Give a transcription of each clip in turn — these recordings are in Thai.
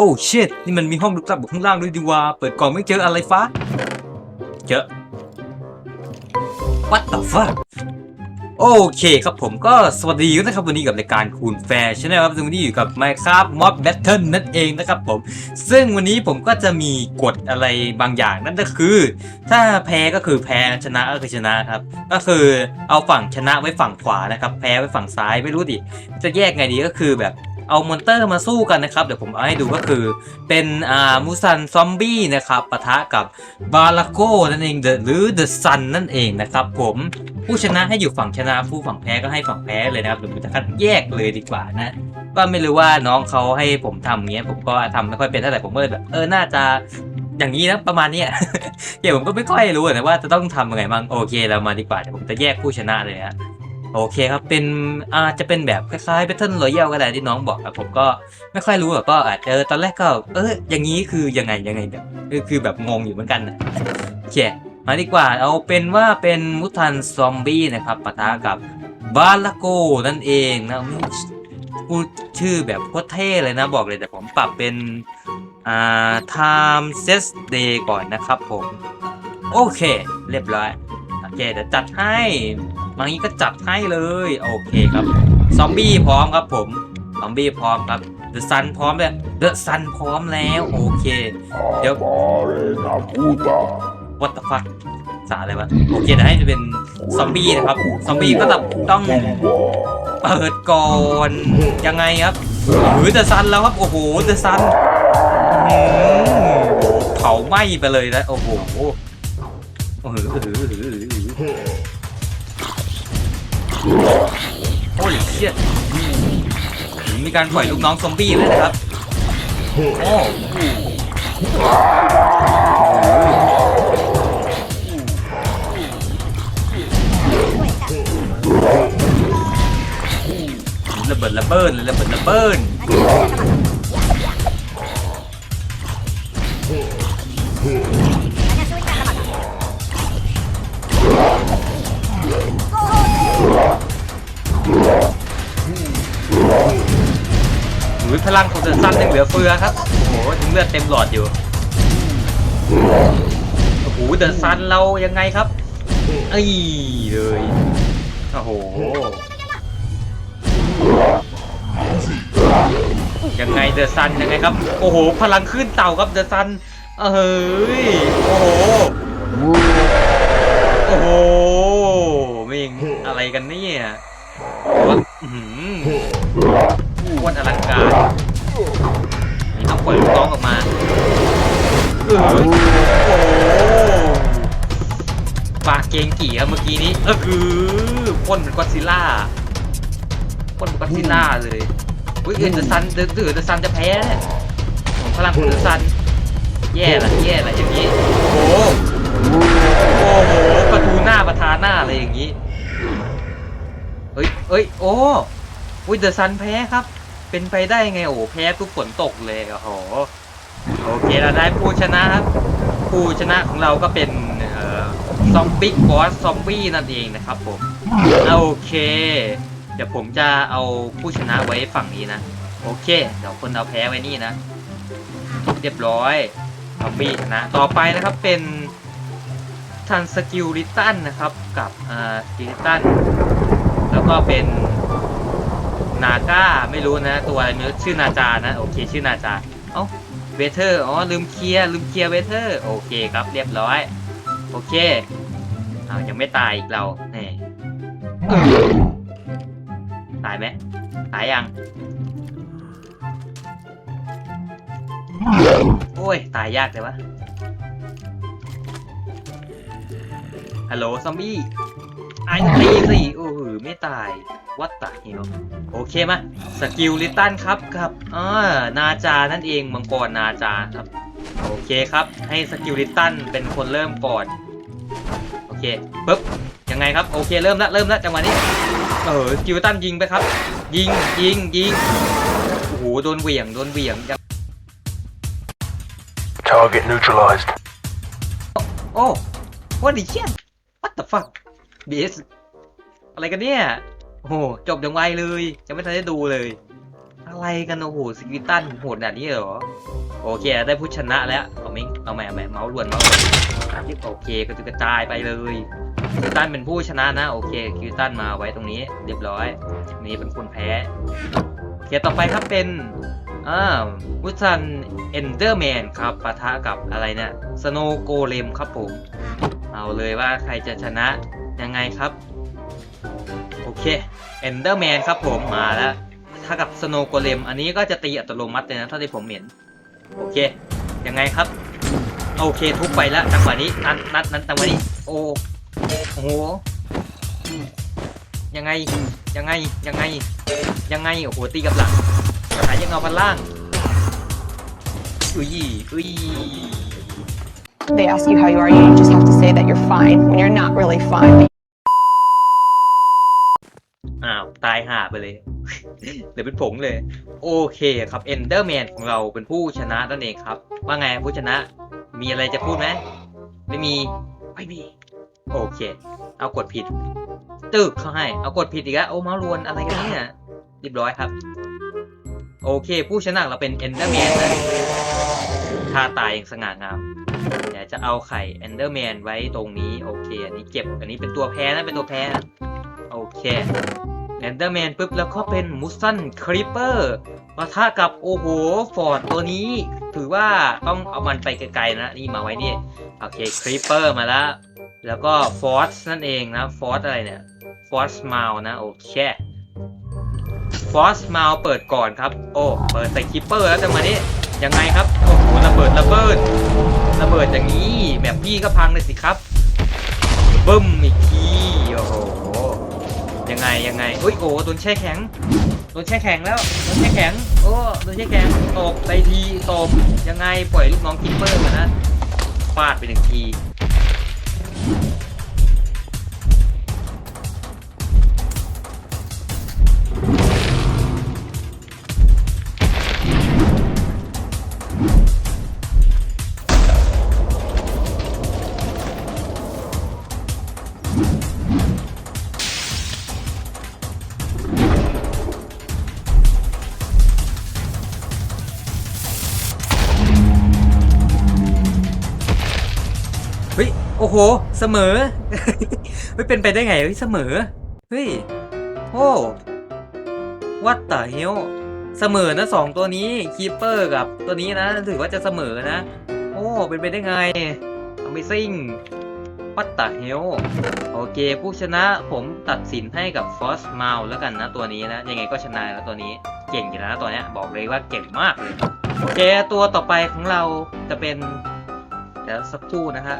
โอ้เชิดนี่มันมีห้องลึกลับอยู่ข้างล่างด้วยดีว่าเปิดกล่องไม่เจออะไรฟ้า เจอ What the fuck โอเคครับผมก็สวัสดีนะครับวันนี้กับรายการคูณแฟร์ชแนลครับซึ่งวันนี้อยู่กับ Minecraft Mob Battle นั่นเองนะครับผม ซึ่งวันนี้ผมก็จะมีกฎอะไรบางอย่างนั่นก็คือ ถ้าแพ้ก็คือแพ้ชนะก็คือชนะครับ ก็คือเอาฝั่งชนะไว้ฝั่งขวานะครับ แพ้ไว้ฝั่งซ้ายไม่รู้ดิจะแยกไงดีก็คือแบบ เอามอนเตอร์มาสู้กันนะครับ เดี๋ยวผมเอาให้ดูก็คือเป็นอ่ามูซันซอมบี้นะครับปะทะกับบาลาโก้นั่นเอง The หรือเดอะซันนั่นเองนะครับผมผู้ชนะให้อยู่ฝั่งชนะผู้ฝั่งแพ้ก็ให้ฝั่งแพ้เลยนะครับเดี๋ยวผมจะคัดแยกเลยดีกว่านะก็ไม่รู้ว่าน้องเขาให้ผมทำเงี้ยผมก็ทำไม่ค่อยเป็นเท่าไหร่ผมก็เลยแบบเออน่าจะอย่างนี้นะประมาณนี้เดี๋ยวผมก็ไม่ค่อยรู้นะว่าจะต้องทำยังไงบ้างโอเคเรามาดีกว่าเดี๋ยวผมจะแยกผู้ชนะเลยฮะ โอเคครับ เป็นอาจจะเป็นแบบคล้ายๆ Battle Royale ก็ได้ที่น้องบอกครับผมก็ไม่ค่อยรู้หรอกก็อาจจะตอนแรกก็ เอออย่างนี้คือยังไงยังไงแบบคือแบบงงอยู่เหมือนกันนะโอเคมาดีกว่าเอาเป็นว่าเป็นมุทันซอมบี้นะครับปะทะกับบาลาโกนั่นเองนะพูชื่อแบบโคตรเท่เลยนะบอกเลยแต่ผมปรับเป็นอ่า time set day ก่อนนะครับผม โอเค เรียบร้อย โอเค เดี๋ยวจัดให้ บางนี้ก็จัดให้เลยโอเคครับซอมบี้พร้อมครับผมซอมบี้พร้อมครับเดอะซันพร้อมเลยเดอะซันพร้อมแล้วโอเค เดี๋ยว Arena puta. what the fuck สาอะไรวะโอเคเดี๋ยวให้จะเป็นซอมบี้นะครับซอมบี้ก็แบบต้องเปิดก่อนยังไงครับหรือเดอะซันแล้วครับโอ้โหเดอะซันเผาไหม้ไปเลยนะโอ้โห โอ้โหโอ้ยเชี่ยมีการปล่อยลูกน้องซอมบี้เลยนะครับ โอ้ระเบิดระเบิดเลยระเบิดระเบิด พลังของเดอะซันยังเหลือเฟือครับ โอ้โหถึงเลือดเต็มหลอดอยู่ โอ้โหเดอะซันเรายังไงครับไอ้เลย โอ้โห ยังไงเดอะซันยังไงครับ โอ้โห พลังขึ้นเต่าครับเดอะซัน เอ้ย โอ้โห โอ้โหมิงอะไรกันเนี่ยว่าอื้อ หืออ้วนอลังการนี่ต้องปล่อยลูกน้องออกมาเออโอ้ปากเกงกี่ครับเมื่อกี้นี้เออคือพ่นเหมือนกอดซิล่าพ่นเหมือนกอดซิล่าเลยอุ้ยเดอะซันเดอะเดอะซันจะแพ้เนี่ยของพลังของเดอะซันแย่ละแย่ละอย่างนี้โอ้โหโอ้โหประตูหน้าประธานหน้าอะไรอย่างนี้เฮ้ยเฮ้ยโอ้อุ้ยเดอะซันแพ้ครับ เป็นไปได้ไงโอ้แพ้ทุกฝนตกเลยโอ้โหโอเคเราได้ผู้ชนะครับผู้ชนะของเราก็เป็นซอมบี้บอสซอมบี้นั่นเองนะครับผมโอเค เดี๋ยวผมจะเอาผู้ชนะไว้ฝั่งนี้นะ โอเค เดี๋ยวคนเอาแพ้ไว้นี่นะ เรียบร้อยซอมบี้ชนะ ต่อไปนะครับเป็นทันสกิลริตันนะครับกับอ่าสกิลริตันแล้วก็เป็น นาก้าไม่รู้นะ ตัวอะไรไม่รู้ชื่อนาจานะโอเค ชื่อนาจาเอ้าเวเทอร์อ๋อลืมเคลียร์ลืมเคลียร์เวเทอร์โอเคครับเรียบร้อย โอเคอ้าวยังไม่ตายอีกเราแหน่ตายไหมตายยังโอ้ยตายยากเลยวะฮัลโหลซอมบี้ ไอ้ตีสิโอ้โหไม่ตายวัดตาเฮียโอเคมาสกิลลิตันครับกับอ่านาจานั่นเองมังกรนาจาครับ โอเคครับ ให้สกิลลิตันเป็นคนเริ่มก่อน โอเคปึ๊บยังไงครับ โอเคเริ่มละเริ่มละจังหวะนี้ เออสกิลลิตันยิงไปครับ ยิงยิงยิงโอ้โหโดนเหวี่ยงโดนเหวี่ยง Target neutralized. โอ้ what the shit what the fuck BS อะไรกันเนี่ย โอ้โห จบอย่างไวเลยจะไม่ทันได้ดูเลย อะไรกัน โอ้โหสกิตันโหดขนาดนี้เหรอ โอเค ได้ผู้ชนะแล้ว เอาไหมเอาไหมเอาไหมเมาส์ลวนเมาส์ลวนโอเคก็จะกระจายไปเลยคิวตันเป็นผู้ชนะนะ โอเค คิวตันมาไว้ตรงนี้ เรียบร้อย นี่เป็นคนแพ้โอเคต่อไปครับเป็นอ่าวุชันเอนเดอร์แมนครับปะทะกับอะไรเนี่ยสโนโกเลมครับผม เอาเลยว่าใครจะชนะยังไงครับ โอเคเอนเดอร์แมนครับผมมาแล้วถ้ากับสโนโกเลมอันนี้ก็จะตีอัตโนมัติเลยนะเท่าที่ผมเห็น โอเค ยังไงครับ โอเคทุบไปแล้วจังหวะนี้นัดนัดนัดจังหวะนี้โอ้โอ้โหยังไงยังไงยังไง ยังไงโอ้โหตีกับหลังหายยังเอาพันล่างอุ้ยอุ้ย They ask you how you are, you just have to say that you're fine when you're not really fine. อ้าวตายห่าไปเลยเหลือเป็นผงเลย โอเคครับเอนเดอร์แมนของเราเป็นผู้ชนะนั่นเองครับ ว่าไงผู้ชนะ มีอะไรจะพูดไหมไม่มี ไม่มี โอเค เอากดผิด ตึกเขาให้ เอากดผิดอีกแล้วโอ้เมาส์รวนอะไรกันเนี่ยเรียบร้อยครับ โอเค ผู้ชนะเราเป็นเอนเดอร์แมนนะท่าตายอย่างสง่างาม เดี๋ยวจะเอาไข่เอนเดอร์แมนไว้ตรงนี้ โอเค อันนี้เก็บ อันนี้เป็นตัวแพ้นะเป็นตัวแพ้นะโอเคเอนเดอร์แมนปุ๊บแล้วก็เป็นมูสันคริปเปอร์ปะทะกับโอ้โหฟอร์ดตัวนี้ ถือว่าต้องเอามันไปไกลๆนะ นี่มาไว้นี่ โอเคคริปเปอร์มาแล้ว แล้วก็ฟอร์สนั่นเองนะฟอร์สอะไรเนี่ยฟอร์สมาลนะ โอเคฟอสมาลเปิดก่อนครับ โอ้ เปิดใส่คริปเปอร์แล้วจังหวะนี้ยังไงครับโอ้โหระเบิดระเบิด ระเบิดอย่างนี้แบบพี่ก็พังเลยสิครับบึ้มอีกทีโอ้โหยังไงยังไงเฮ้ยโอ้โดนแช่แข็งโดนแช่แข็งแล้วโดนแช่แข็งโอ้โดนแช่แข็งตบไปทีตบยังไงปล่อยลูกน้องคิปเปอร์มานะฟาดไปหนึ่งที หเสมอ ไม่เป็นไปได้ไงเฮ้ยเสมอ เฮ้ย โอ้วัดต่อเฮลเสมอนะสองตัวนี้คีเปอร์กับตัวนี้นะ ถือว่าจะเสมอนะ โอ้เป็นไปได้ไง Amazing วัดต่อเฮลโอเค ผู้ชนะผมตัดสินให้กับ f o s m o u แล้วกันนะตัวนี้นะ ยังไงก็ชนะแล้วตัวนี้เก่งอยู่นะตัวเนี้ยบอกเลยว่าเก่งมากเลยโอเค ตัวต่อไปของเราจะเป็นเดี๋ยวสักครู่นะฮะ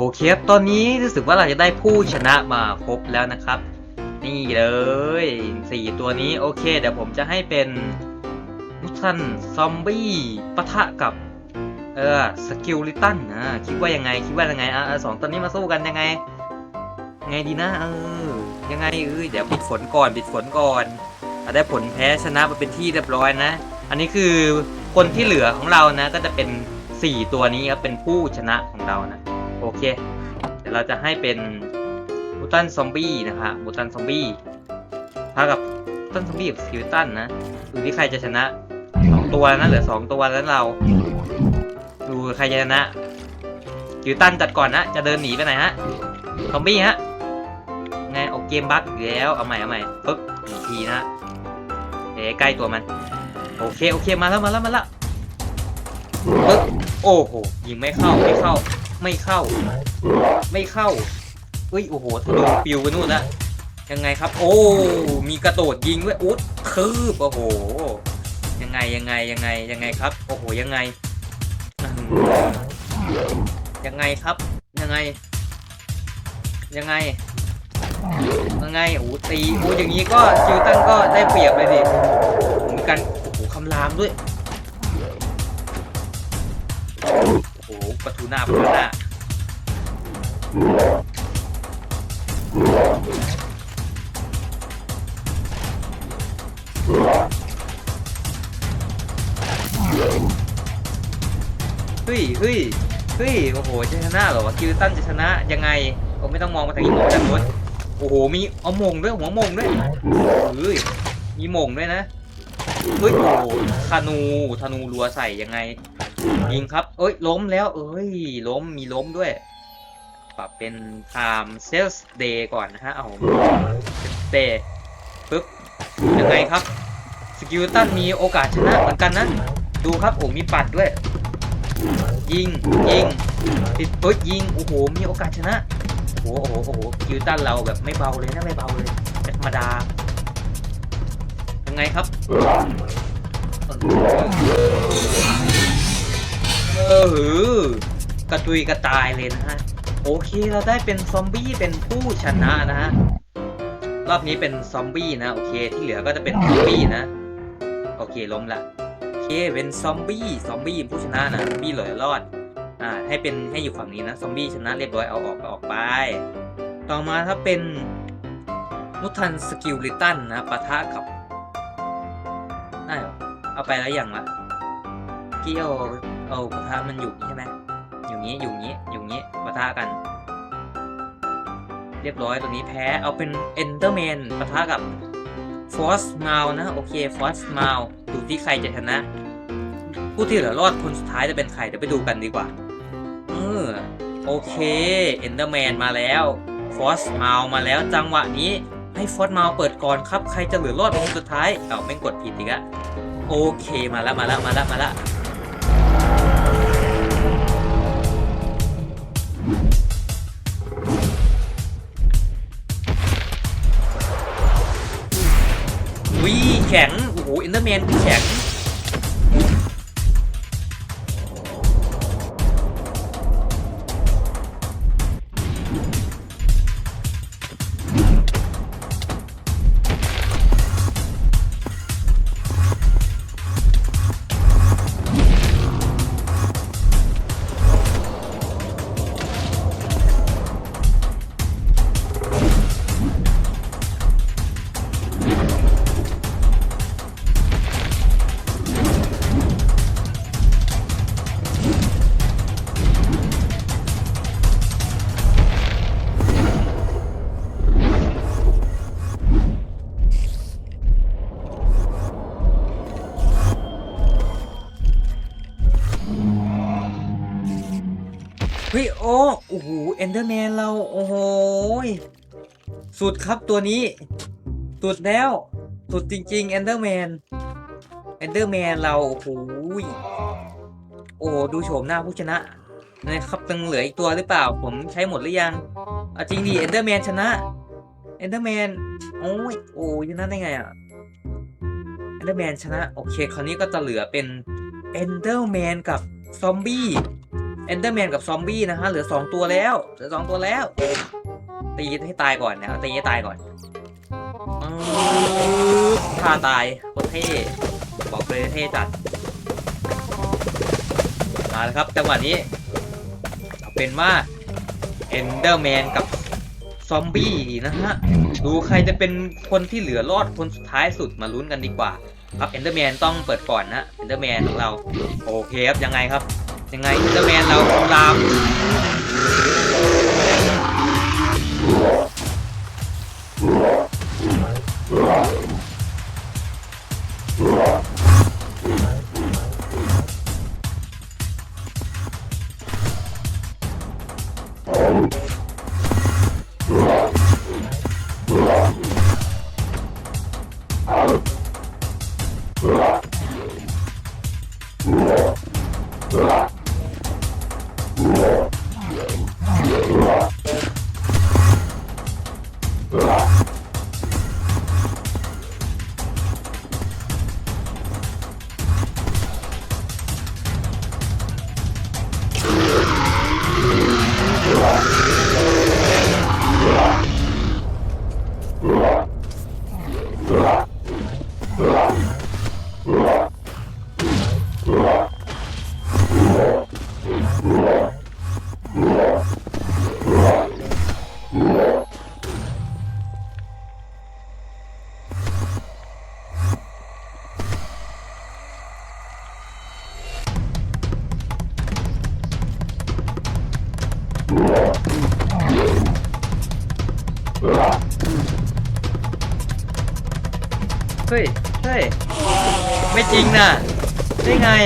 อเคครับตอนนี้รู้สึกว่าเราจะได้ผู้ชนะมาครบแล้วนะครับ นี่เลยสี่ตัวนี้โอเค เดี๋ยวผมจะให้เป็นมุทันซอมบี้ปะทะกับเออสกิลลิตันนะคิดว่ายังไงคิดว่ายังไงอะสองตัวนี้มาสู้กันยังไง ไงดีนะเออยังไงเอ้ยเดี๋ยวปิดฝนก่อนปิดฝนก่อนอะได้ผลแพ้ชนะมาเป็นที่เรียบร้อยนะ อันนี้คือคนที่เหลือของเรานะ ก็จะเป็นสี่ตัวนี้ครับเป็นผู้ชนะของเรานะ เค เดี๋ยวเราจะให้เป็นมูตันซอมบี้นะครับมูตันซอมบี้พากับมูตันซอมบี้กับสกิลตันนะดูที่ใครจะชนะสองตัวนะเหลือสองตัวแล้วเราดูใครจะชนะสกิลตันจัดก่อนนะจะเดินหนีไปไหนฮะซอมบี้ฮะไงโอเกมบั๊กอีกแล้วเอาใหม่เอาใหม่ปึ๊บหนึ่งทีนะเอ๊ใกล้ตัวมันโอเคโอเคมาแล้วมาแล้วมาแล้วปึ๊บโอ้โหยิงไม่เข้าไม่เข้า ไม่เข้า ไม่เข้าอุ้ยโอ้โหทะลุปิวไปนู่นละยังไงครับ โอ้มีกระโดดยิงด้วยอุ๊ดคืบโอ้โห ยังไงยังไงยังไงยังไงครับ โอ้โหยังไง ยังไงครับ ยังไง ยังไงยังไงโอ้ตีโอ้อย่างนี้ก็คิวตันก็ได้เปรียบเลยดิมีการโอ้โหคำรามด้วย อ้โหประตูหน้าประตูหน้าเฮ้ยเฮ้ยเฮ้ยโอ้โหจะชนะเหรอวะคิวตันจะชนะยังไงผมไม่ต้องมองมาทางนี้มองมาทางนู้นโอ้โหมีเอามงด้วยหัวมงด้วยเฮ้ยมีมงด้วยนะเฮ้ยโอ้โหธนูธนูรัวใส่ยังไง ยิงครับ เอ้ย ล้มแล้ว เอ้ย ล้ม มีล้มด้วย ปรับเป็น time sales day ก่อนนะฮะ เอาเตะปึ๊บ ยังไงครับ สกิลตันมีโอกาสชนะเหมือนกันนะ ดูครับ โอ้มีปัดด้วย ยิง ยิง ติดเอ้ย ยิง โอ้โห มีโอกาสชนะ โอ้โห โอ้โห โอ้โหคิวตันเราแบบไม่เบาเลยนะ ไม่เบาเลยธรรมดา ยังไงครับ เออหือกระจุยกระจายเลยนะฮะ โอเคเราได้เป็นซอมบี้เป็นผู้ชนะนะฮะ รอบนี้เป็นซอมบี้นะ โอเคที่เหลือก็จะเป็นซอมบี้นะ โอเคล้มละโอเคเป็นซอมบี้ซอมบี้ผู้ชนะนะซอมบี้เหลือรอด อ่า ให้เป็นให้อยู่ฝั่งนี้นะซอมบี้ชนะเรียบร้อยเอาออกออกไป ต่อมาถ้าเป็นมุทันสกิลลิตันนะปะทะกับได้เหรอเอาไปแล้วอย่างละเกี่ยว เอาปะทะมันอยู่นี่ใช่ไหมอยู่นี้อยู่นี้อยู่นี้ปะทะกัน เรียบร้อยตัวนี้แพ้เอาเป็นเอนเดอร์แมนปะทะกับฟอสมาลนะ โอเคฟอสมาลดูที่ใครจะชนะ ผู้ที่เหลือรอดคนสุดท้ายจะเป็นใครเดี๋ยวไปดูกันดีกว่าเออโอเคเอนเดอร์แมนมาแล้วฟอสมาลมาแล้วจังหวะนี้ให้ฟอสมาลเปิดก่อนครับ ใครจะเหลือรอดเป็นคนสุดท้าย เอ้าไม่งกดผิดอีกอะโอเคมาแล้วมาแล้วมาแล้วมาแล้ว วิแข็งโอ้โหเอนเดอร์แมนแข็ง โอ้โอ้โหเอนเดอร์แมนเรา โอ้โห สุดครับตัวนี้ สุดแล้ว สุดจริงๆเอนเดอร์แมนเอนเดอร์แมนเรา โอ้โห โอ้โห ดูโฉมหน้าผู้ชนะนะครับตังเหลืออีกตัวหรือเปล่า ผมใช้หมดหรือยังอจริงดิเอนเดอร์แมนชนะเอนเดอร์แมนโอ้ยโอ้ยชนะได้ไงอะเอนเดอร์แมนชนะ โอเค คราวนี้ก็จะเหลือเป็นเอนเดอร์แมนกับซอมบี้ อนเดอร์แมนกับซอมบี้นะฮะเหลือสองตัวแล้ว เหลือสองตัวแล้ว ตีให้ตายก่อนนะตีให้ตายก่อนอื้อท่าตายโคตรเท่บอกเลยเท่จัดมาแล้วครับจังหวะนี้ เป็นว่าเอนเดอร์แมนกับซอมบี้นะฮะ ดูใครจะเป็นคนที่เหลือรอดคนสุดท้ายสุดมาลุ้นกันดีกว่า ครับเอนเดอร์แมนต้องเปิดก่อนนะเอนเดอร์แมนของเรา โอเคครับ ยังไงครับ ยังไงเจ้าแมนเราตาม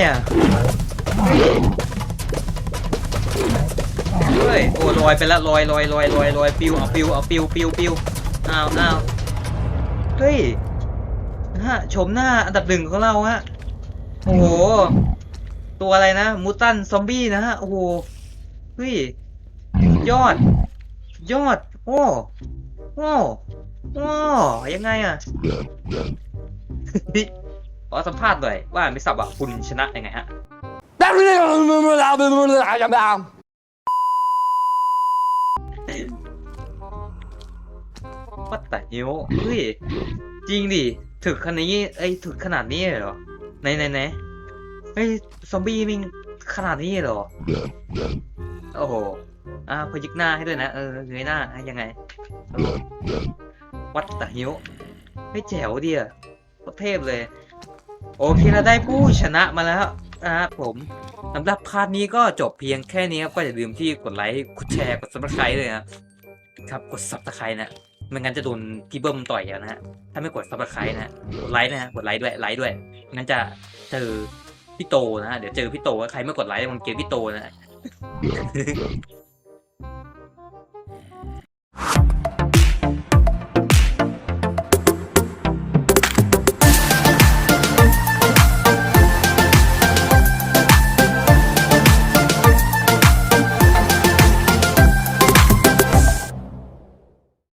อะเฮ้ยโอ้ลอยไปแล้วลอยลอยลอยลอยลอยปิวเอาปิวเอาปิวปิวปิวอ้าวอ้าวเฮ้ยฮะชมหน้าอันดับหนึ่งของเราฮะโอ้โหตัวอะไรนะมูตันซอมบี้นะฮะโอ้โหเฮ้ยยอด ยอด โอ้โอ้โอ้ยังไงอะ อสัมภาษณ์หน่อยว่าม่ทราบว่าคุณชนะยังไงฮะวัดแต่นิ้วเฮ้ยจริงดิถึกขนาดนี้เอ้ถึกขนาดนี้เลยหรอไหนไหนไหนเฮ้ยซอมบี้มิงขนาดนี้เหรอโอ้โหอ่าพยิกหน้าให้ด้วยนะเออเงยหน้าอะยังไงวัดแต่นิ้วเฮ้ยแจ๋วดีอะเทพเลย โอเคเราได้ผู้ชนะมาแล้วนะครับผมสำหรับพาร์ทนี้ก็จบเพียงแค่นี้ครับก็อย่าลืมที่กดไลค์กดแชร์กด subscribe เลยนะครับครับกด subscribe นะไม่งั้นจะโดนพี่เบิ้มต่อยเอานะฮะถ้าไม่กด subscribe นะกดไลค์นะฮะกดไลค์ด้วยไลค์ด้วยงั้นจะเจอพี่โตนะฮะเดี๋ยวเจอพี่โตใครไม่กดไลค์มันเกลียดพี่โตนะฮะ